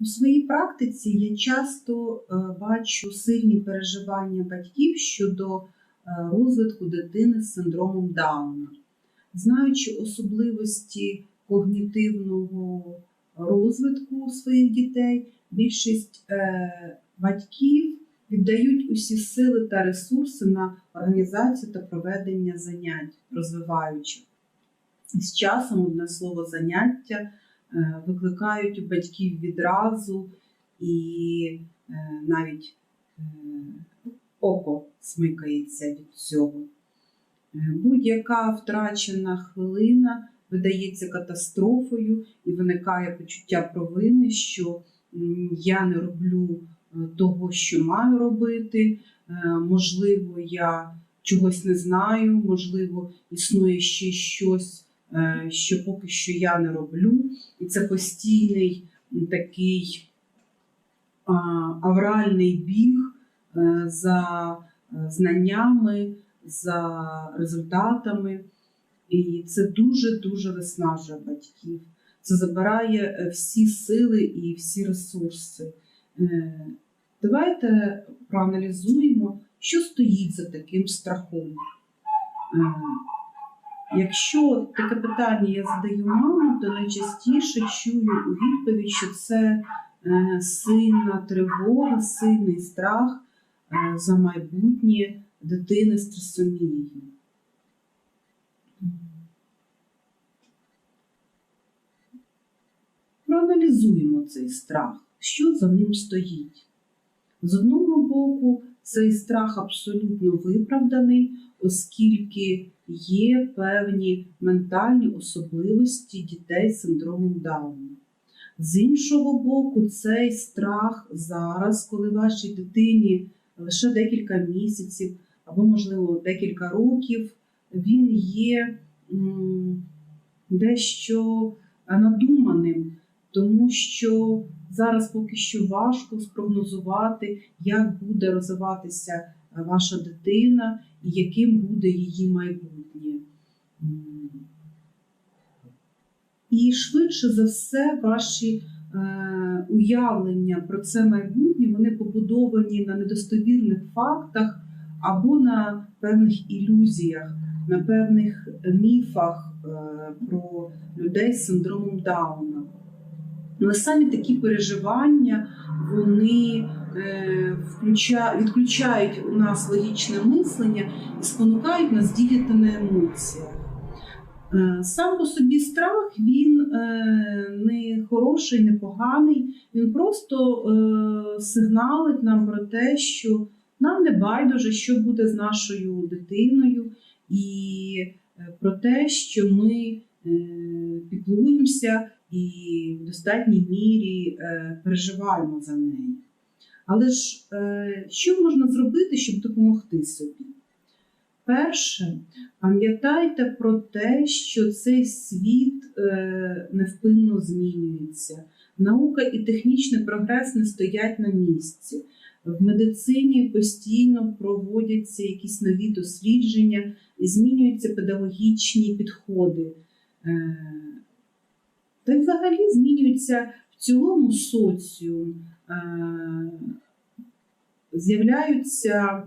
У своїй практиці я часто е, бачу сильні переживання батьків щодо е, розвитку дитини з синдромом Дауна. Знаючи особливості когнітивного розвитку своїх дітей, більшість е, батьків віддають усі сили та ресурси на організацію та проведення занять розвиваючих. З часом одне слово заняття викликають у батьків відразу і е, навіть е, око смикається від цього. Е, Будь-яка втрачена хвилина видається катастрофою і виникає почуття провини, що я не роблю е, того, що маю робити. Е, Можливо, я чогось не знаю, можливо, існує ще щось, е, що поки що я не роблю. І це постійний такий авральний біг е, за е, знаннями, за результатами. І це дуже-дуже виснажує батьків. Це забирає е, всі сили і всі ресурси. Е, Давайте проаналізуємо, що стоїть за таким страхом. Якщо таке питання я задаю мамам, то найчастіше чую у відповідь, що це е, сильна тривога, сильний страх е, за майбутнє дитини з трисомією. Проаналізуємо цей страх, що за ним стоїть. З одного боку, цей страх абсолютно виправданий, оскільки є певні ментальні особливості дітей з синдромом Дауна. З іншого боку, цей страх зараз, коли вашій дитині лише декілька місяців або, можливо, декілька років, він є дещо надуманим, тому що зараз поки що важко спрогнозувати, як буде розвиватися е, ваша дитина і яким буде її майбутнє. І швидше за все, ваші е, уявлення про це майбутнє вони побудовані на недостовірних фактах або на певних ілюзіях, на певних міфах е, про людей з синдромом Дауна. Але самі такі переживання вони е, відключають у нас логічне мислення і спонукають нас діяти на емоціях. Е, Сам по собі страх він е, не хороший, не поганий. Він просто сигналить нам про те, що нам не байдуже, що буде з нашою дитиною, і про те, що ми піклуємося і в достатній мірі е, переживаємо за неї. Але ж е, що можна зробити, щоб допомогти собі? Перше, пам'ятайте про те, що цей світ е, невпинно змінюється. Наука і технічний прогрес не стоять на місці. В медицині постійно проводяться якісь нові дослідження, змінюються педагогічні підходи. Та й взагалі змінюється в цілому соціум. Е, З'являються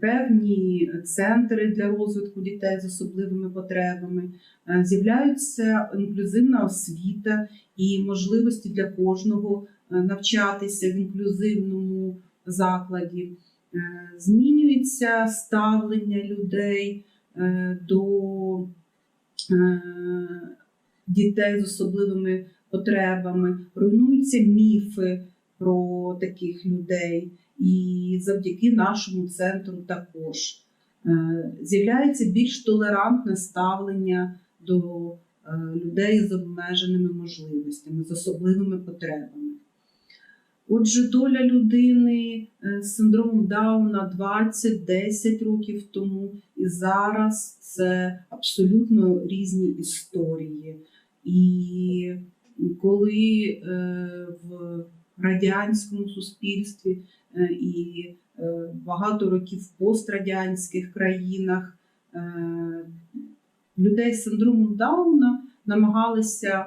певні центри для розвитку дітей з особливими потребами, е, з'являється інклюзивна освіта і можливості для кожного е, навчатися в інклюзивному закладі. Змінюється ставлення людей до дітей з особливими потребами, руйнуються міфи про таких людей і завдяки нашому центру також. Е, З'являється більш толерантне ставлення до е, людей з обмеженими можливостями, з особливими потребами. Отже, доля людини е, з синдромом Дауна 20-10 років тому і зараз це абсолютно різні історії. І коли е, в радянському суспільстві е, і е, багато років в пострадянських країнах людей з синдромом Дауна намагалися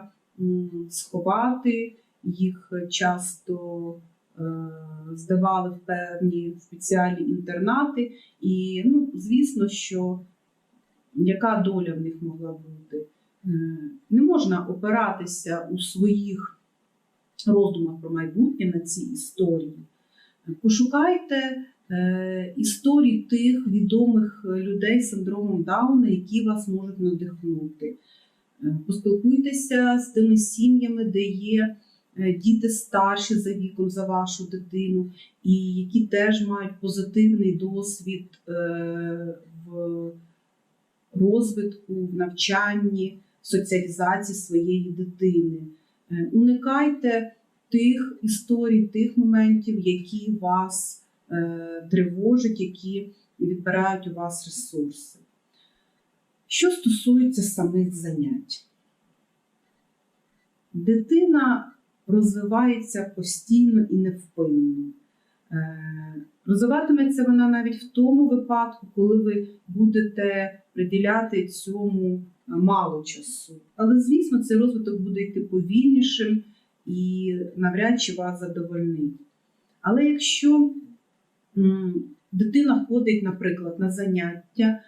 сховати їх часто здавали в певні спеціальні інтернати. І, ну, звісно, що яка доля в них могла бути? Е, Не можна опиратися у своїх роздумах про майбутнє на ці історії. Пошукайте е, історії тих відомих людей з синдромом Дауна, які вас можуть надихнути. Е, Поспілкуйтеся з тими сім'ями, де є діти старші за віком за вашу дитину, і які теж мають позитивний досвід в розвитку, в навчанні, соціалізації своєї дитини. Е, Уникайте тих історій, тих моментів, які вас е, тривожать, які відбирають у вас ресурси. Що стосується самих занять, дитина розвивається постійно і невпинно. Е, Розвиватиметься вона навіть в тому випадку, коли ви будете приділяти цьому мало часу. Але, звісно, цей розвиток буде йти повільнішим і навряд чи вас задовольнить. Але якщо дитина ходить, наприклад, на заняття е,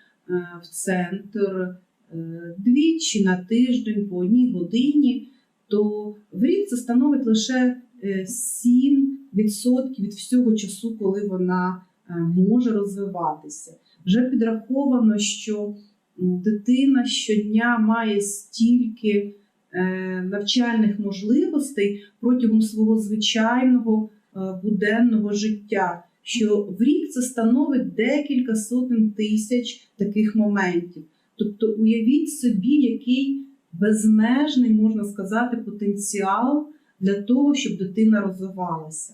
в центр е, двічі на тиждень по одній годині, то в рік це становить лише е, 7% від всього часу, коли вона е, може розвиватися. Вже підраховано, що дитина щодня має стільки е, навчальних можливостей протягом свого звичайного е, буденного життя, що в рік це становить декілька сотень тисяч таких моментів. Тобто, уявіть собі, який безмежний, можна сказати, потенціал для того, щоб дитина розвивалася.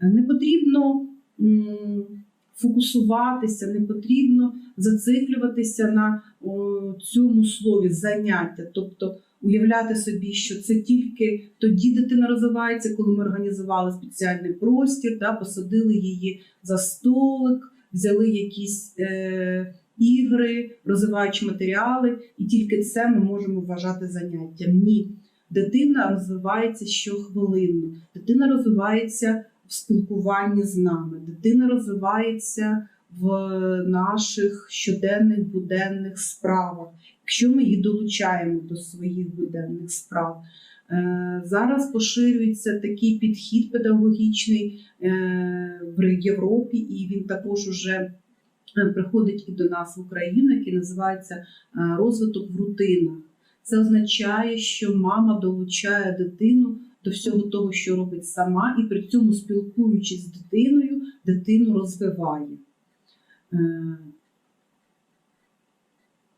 Е, Не потрібно фокусуватися, не потрібно зациклюватися на о, цьому слові заняття, тобто уявляти собі, що це тільки тоді дитина розвивається, коли ми організували спеціальний простір, да, посадили її за столик, взяли якісь е, ігри, розвиваючі матеріали, і тільки це ми можемо вважати заняттям. Ні. Дитина розвивається щохвилинно, дитина розвивається спілкуванні з нами, дитина розвивається в наших щоденних буденних справах, якщо ми її долучаємо до своїх буденних справ. Е, Зараз поширюється такий підхід педагогічний е, в Європі, і він також уже е, приходить і до нас в Україну, який називається розвиток в рутинах. Це означає, що мама долучає дитину до всього того, що робить сама, і при цьому, спілкуючись з дитиною, дитину розвиває. Е,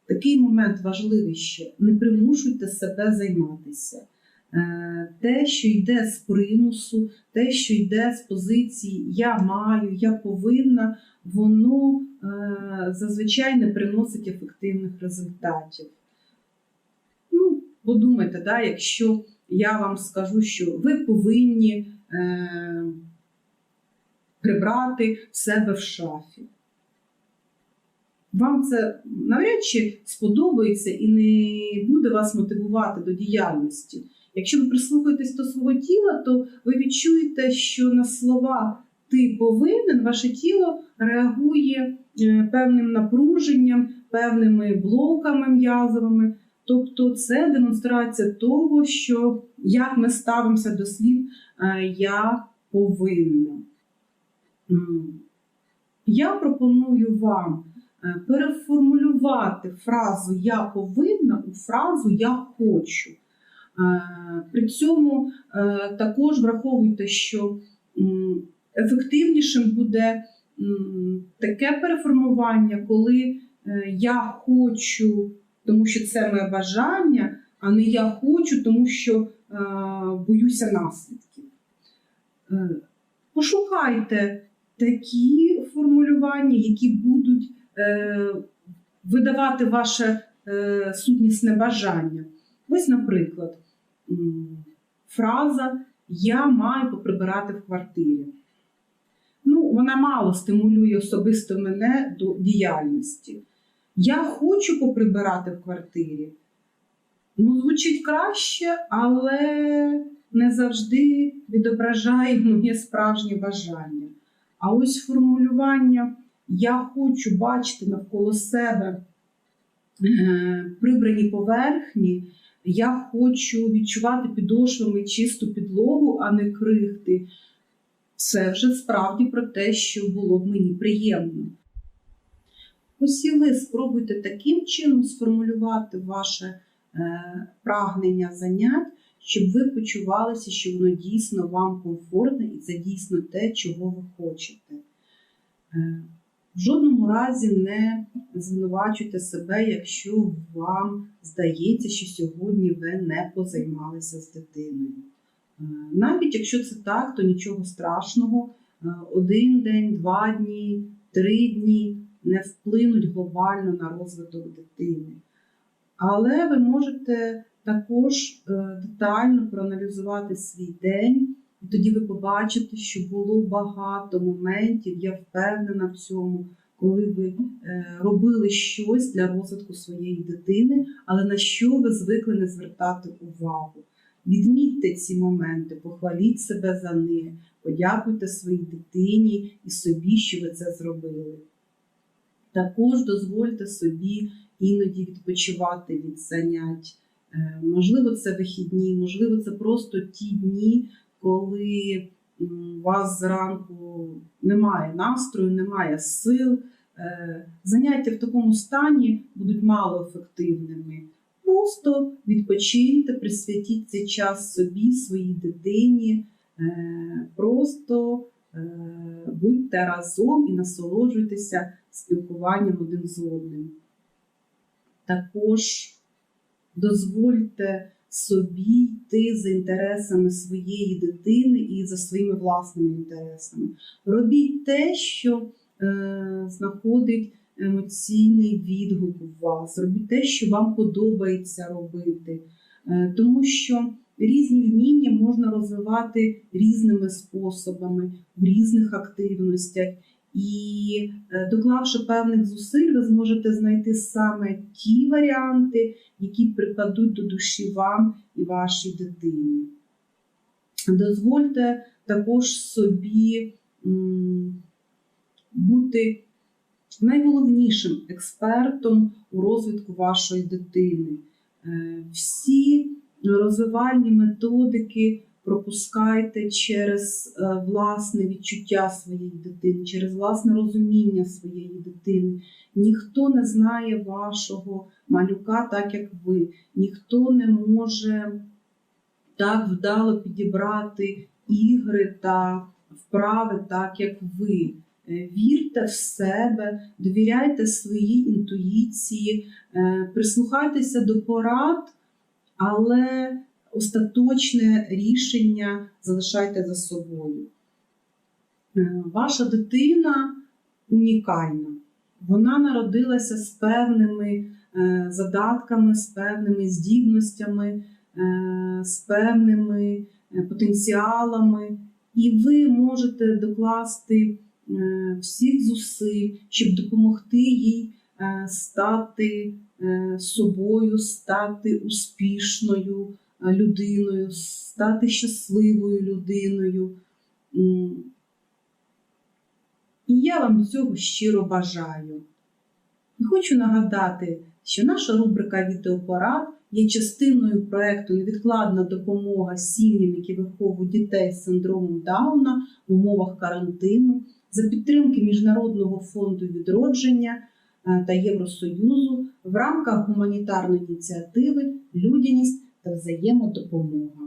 Такий момент важливий ще: не примушуйте себе займатися. Е, Те, що йде з примусу, те, що йде з позиції я маю, я повинна, воно е, зазвичай не приносить ефективних результатів. Ну, подумайте, да, якщо я вам скажу, що ви повинні е, прибрати себе в шафі. Вам це навряд чи сподобається і не буде вас мотивувати до діяльності. Якщо ви прислухаєтесь до свого тіла, то ви відчуєте, що на слова ти повинен, ваше тіло реагує е, певним напруженням, певними блоками м'язовими. Тобто це демонстрація того, що як ми ставимося до слів е, я повинна. Я пропоную вам е, переформулювати фразу Я повинна у фразу Я хочу. Е, При цьому також враховуйте, що ефективнішим буде таке переформування, коли я хочу, тому що це моє бажання, а не я хочу, тому що е, боюся наслідків. Е, Пошукайте такі формулювання, які будуть е, видавати ваше сутнісне бажання. Ось, наприклад, фраза Я маю поприбирати в квартирі. Ну, вона мало стимулює особисто мене до діяльності. Я хочу поприбирати в квартирі. Ну, звучить краще, але не завжди відображає моє справжнє бажання. А ось формулювання я хочу бачити навколо себе е, прибрані поверхні, я хочу відчувати підошвами чисту підлогу, а не крихти. Це вже справді про те, що було б мені приємно. Ось і ви спробуйте таким чином сформулювати ваше е, прагнення занять, щоб ви почувалися, що воно дійсно вам комфортне і це дійсно те, чого ви хочете. Е, в жодному разі не звинувачуйте себе, якщо вам здається, що сьогодні ви не позаймалися з дитиною. Е, Навіть якщо це так, то нічого страшного. Один день, два дні, три дні не вплинуть глобально на розвиток дитини. Але ви можете також е, детально проаналізувати свій день, і тоді ви побачите, що було багато моментів, я впевнена в цьому, коли ви е, робили щось для розвитку своєї дитини, але на що ви звикли не звертати увагу. Відмітьте ці моменти, похваліть себе за них, подякуйте своїй дитині і собі, що ви це зробили. Також дозвольте собі іноді відпочивати від занять. Е, Можливо, це вихідні, можливо, це просто ті дні, коли у вас зранку немає настрою, немає сил. Е, Заняття в такому стані будуть малоефективними. Просто відпочиньте, присвятіть цей час собі, своїй дитині. Е, Просто будьте разом і насолоджуйтеся спілкуванням один з одним. Також дозвольте собі йти за інтересами своєї дитини і за своїми власними інтересами. Робіть те, що е, знаходить емоційний відгук у вас. Робіть те, що вам подобається робити. Е, тому що різні вміння можна розвивати різними способами, в різних активностях. І е, доклавши певних зусиль, ви зможете знайти саме ті варіанти, які припадуть до душі вам і вашій дитині. Дозвольте також собі бути найголовнішим експертом у розвитку вашої дитини. Е, Всі розвивальні методики пропускайте через е, власне відчуття своєї дитини, через власне розуміння своєї дитини. Ніхто не знає вашого малюка так, як ви. Ніхто не може так вдало підібрати ігри та вправи, так як ви. Е, Вірте в себе, довіряйте своїй інтуїції, е, прислухайтеся до порад, але остаточне рішення залишайте за собою. Е, Ваша дитина унікальна. Вона народилася з певними е, задатками, з певними здібностями, е, з певними потенціалами, і ви можете докласти всіх зусиль, щоб допомогти їй стати собою, стати успішною людиною, стати щасливою людиною. І я вам цього щиро бажаю. І хочу нагадати, що наша рубрика Відеопорад є частиною проекту Невідкладна допомога сім'ям, які виховують дітей з синдромом Дауна в умовах карантину за підтримки Міжнародного фонду відродження е, та Євросоюзу в рамках гуманітарної ініціативи Людяність взаємодопомога.